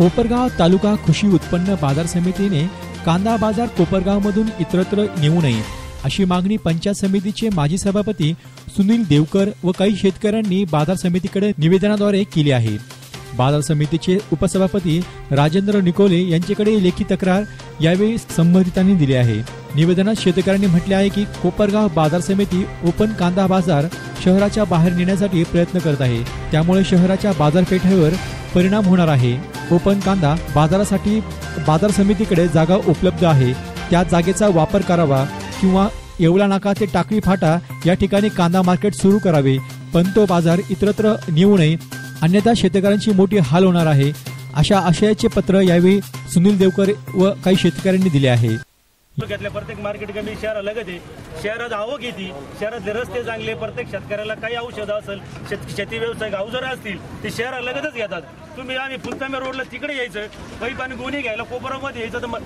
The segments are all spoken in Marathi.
कोपरगाव तालुका कृषी उत्पन्न बाजार समितीने कांदा बाजार कोपरगावमधून इतरत्र नेऊ नये अशी मागणी पंचायत समितीचे माजी सभापती सुनील देवकर व काही शेतकऱ्यांनी बाजार समितीकडे निवेदनाद्वारे केली आहे. बाजार समितीचे उपसभापती राजेंद्र निकोले यांच्याकडे लेखी तक्रार यावेळी संबंधितांनी दिली आहे. निवेदनात शेतकऱ्यांनी म्हटले आहे की कोपरगाव बाजार समिती ओपन कांदा बाजार शहराच्या बाहेर नेण्यासाठी प्रयत्न करत आहे. त्यामुळे शहराच्या बाजारपेठेवर परिणाम होणार आहे. ओपन कांदा बाजारासाठी बाजार समितीकडे जागा उपलब्ध आहे. त्या जागेचा वापर करावा किंवा येवला नाका ते टाकळी फाटा या ठिकाणी कांदा मार्केट सुरू करावे. पण तो बाजार इतरत्र नेऊ नये. अन्यथा शेतकऱ्यांची मोठी हाल होणार आहे. अशा आशयाचे पत्र यावेळी सुनील देवकर व काही शेतकऱ्यांनी दिले आहे. तालुक्यातल्या प्रत्येक मार्केट कमी शहर लगत आहे शहरात आवक येते. शहरातले रस्ते चांगले प्रत्येक शेतकऱ्याला काही औषधं असेल शेत शेती व्यवसाय अवजारं असतील ते शहर लगतच घेतात तुम्ही आम्ही फुलतांब्या रोडला तिकडे यायचं पैप आणि गोणी घ्यायला कोपरामध्ये यायचं तर मग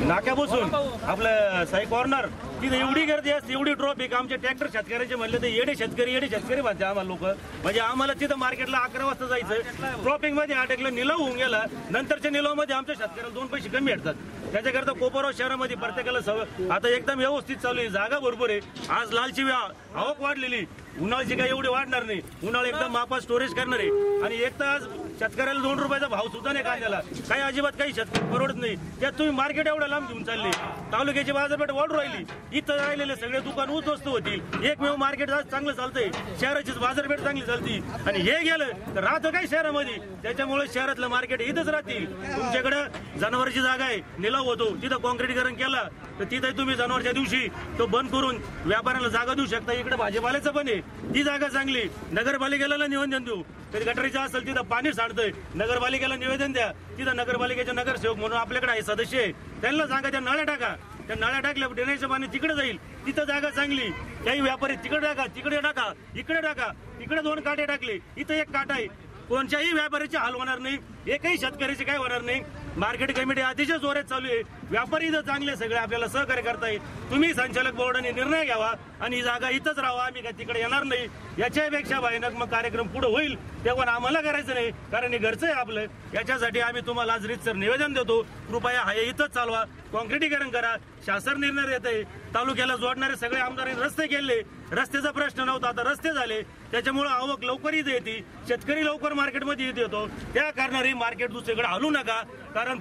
नाक्या बसून आपलं साई कॉर्नर तिथे एवढी गर्दी असते एवढी ट्रॉफिक आमचे ट्रॅक्टर शेतकऱ्याचे म्हणले तर येडे शेतकरी येडे शेतकरी म्हणते आम्हाला लोक. म्हणजे आम्हाला तिथं मार्केटला अकरा वाजता जायचं. ट्रॉफिकमध्ये अटकलं निलव होऊन गेला. नंतरच्या निलवमध्ये आमच्या शेतकऱ्याला दोन पैसे कमी भेटतात. त्याच्याकरता कोपराव शहरामध्ये प्रत्येकाला सवय आता एकदम व्यवस्थित चालू आहे. जागा भरपूर आहे. आज लालची व्या- आवक वाढलेली. उन्हाळ्याची काही एवढी वाढणार नाही. उन्हाळा एकदम मापा स्टोरेज करणार आहे. आणि एक तर आज शेतकऱ्याला दोन रुपयाचा भाव सुद्धा नाही कांद्याला काही अजिबात काही शेतकरी परवडत नाही. त्यात तुम्ही मार्केट एवढं लांब घेऊन चालले. तालुक्याची बाजारपेठ वाढू राहिली. इथं राहिलेले सगळे दुकान उद्ध्वस्त होतील. एकमेव मार्केट आज चांगलं चालतंय. शहराचीच बाजारपेठ चांगली चालती. आणि हे गेलं तर राहतं काय शहरामध्ये? त्याच्यामुळे शहरातलं मार्केट इथंच राहतील. तुमच्याकडं जनावरांची जागा आहे. निलाव होतो. तिथं कॉन्क्रीटीकरण केला तर तिथं तुम्ही जनावरच्या दिवशी तो बंद करून व्यापाऱ्याला जागा देऊ शकता. इकडे भाजीपाल्याचं पण आहे. ती जागा चांगली. नगरपालिकेला निवेदन देऊ. तरी गटरीचं असेल तिथं पाणी सांडतंय नगरपालिकेला निवेदन द्या. तिथं नगरपालिकेचे नगरसेवक म्हणून आपल्याकडे आहे सदस्य आहे. त्यांना सांगा त्या नळ्या टाका. त्या नळ्या टाकल्या ड्रेनेजचं पाणी तिकडे जाईल. तिथं जागा चांगली. काही व्यापारी तिकडे टाका तिकडे टाका इकडे टाका. इकडे दोन काटे टाकले. इथं एक काटा आहे. कोणत्याही व्यापाऱ्याचे हाल होणार नाही. एकही शेतकऱ्याचे काय होणार नाही. मार्केट कमिटी अतिशय जोरात चालू आहे. व्यापारी इथं चांगले सगळे आपल्याला सहकार्य करता येईल. तुम्ही संचालक बोर्डाने निर्णय घ्यावा आणि ही जागा इथंच राहावा. आम्ही काय तिकडे येणार नाही. याच्यापेक्षा भयानक मग कार्यक्रम पुढे होईल. तेव्हा आम्हाला करायचं नाही. कारण हे घरचं आहे आपलं. याच्यासाठी आम्ही तुम्हाला आज रीतसर निवेदन देतो. कृपया हा इथंच चालवा. कॉन्क्रिटीकरण करा. शासन निर्णय येत आहे तालुक्याला जोडणारे सगळे आमदारांनी रस्ते केले. रस्त्याचा प्रश्न नव्हता. आता रस्ते झाले. त्याच्यामुळे आवक लवकर इथे येते. शेतकरी लवकर मार्केटमध्ये येत येतो. त्या कारणाने मार्केट दुसरीकडे हलू नका. कारण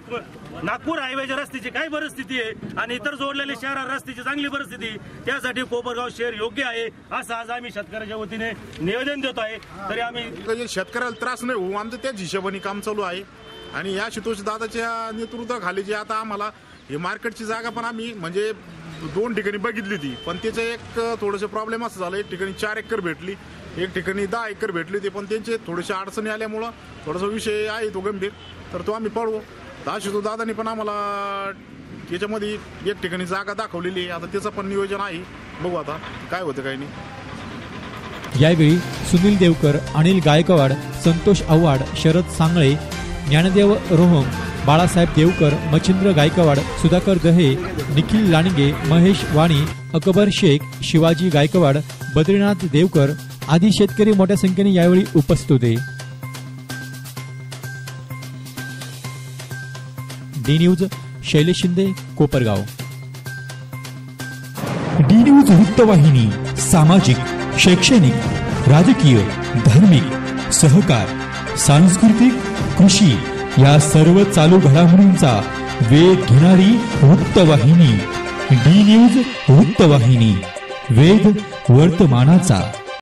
नागपूर हायवेच्या रस्त्याची काय परिस्थिती आहे आणि इतर जोडलेले शहर रस्त्याची चांगली परिस्थिती त्यासाठी कोपरगाव शहर योग्य आहे असं आज आम्ही शेतकऱ्याच्या वतीने निवेदन देतो आहे. तरी आम्ही शेतकऱ्याला त्रास नाही होऊ आमचं त्याच हिशोबाने काम चालू आहे. आणि या शितोष दादाच्या नेतृत्वाखाली जे आता आम्हाला हे मार्केटची जागा पण आम्ही म्हणजे दोन ठिकाणी बघितली ती. पण त्याचं एक थोडंसं प्रॉब्लेम असं झालं. एक ठिकाणी चार एकर भेटली. एक ठिकाणी दहा एकर भेटली ते पण त्यांचे थोडेसे अडचणी आल्यामुळं थोडासा विषय आहे तो गंभीर. तर तो आम्ही पळवू तर तो दादानी पण आम्हाला याच्यामध्ये एक ठिकाणी जागा दाखवलेली आहे. आता त्याचं पण नियोजन आहे. बघू आता काय होतं काही नाही. यावेळी सुनील देवकर अनिल गायकवाड संतोष आव्हाड शरद सांगळे ज्ञानदेव रोहम बाळासाहेब देवकर मच्छिंद्र गायकवाड सुधाकर दहे निखिल लांडगे महेश वाणी अकबर शेख शिवाजी गायकवाड बद्रीनाथ देवकर आदी शेतकरी मोठ्या संख्येने यावेळी उपस्थित होते. D news Shailesh Shinde Kopargaon. D news वृत्तवाहिनी सामाजिक शैक्षणिक राजकीय धार्मिक सहकार सांस्कृतिक कृषी. या सर्व चालू घडामोडींचा वेध घेणारी वृत्तवाहिनी डी न्यूज वृत्तवाहिनी वेध वर्तमानाचा.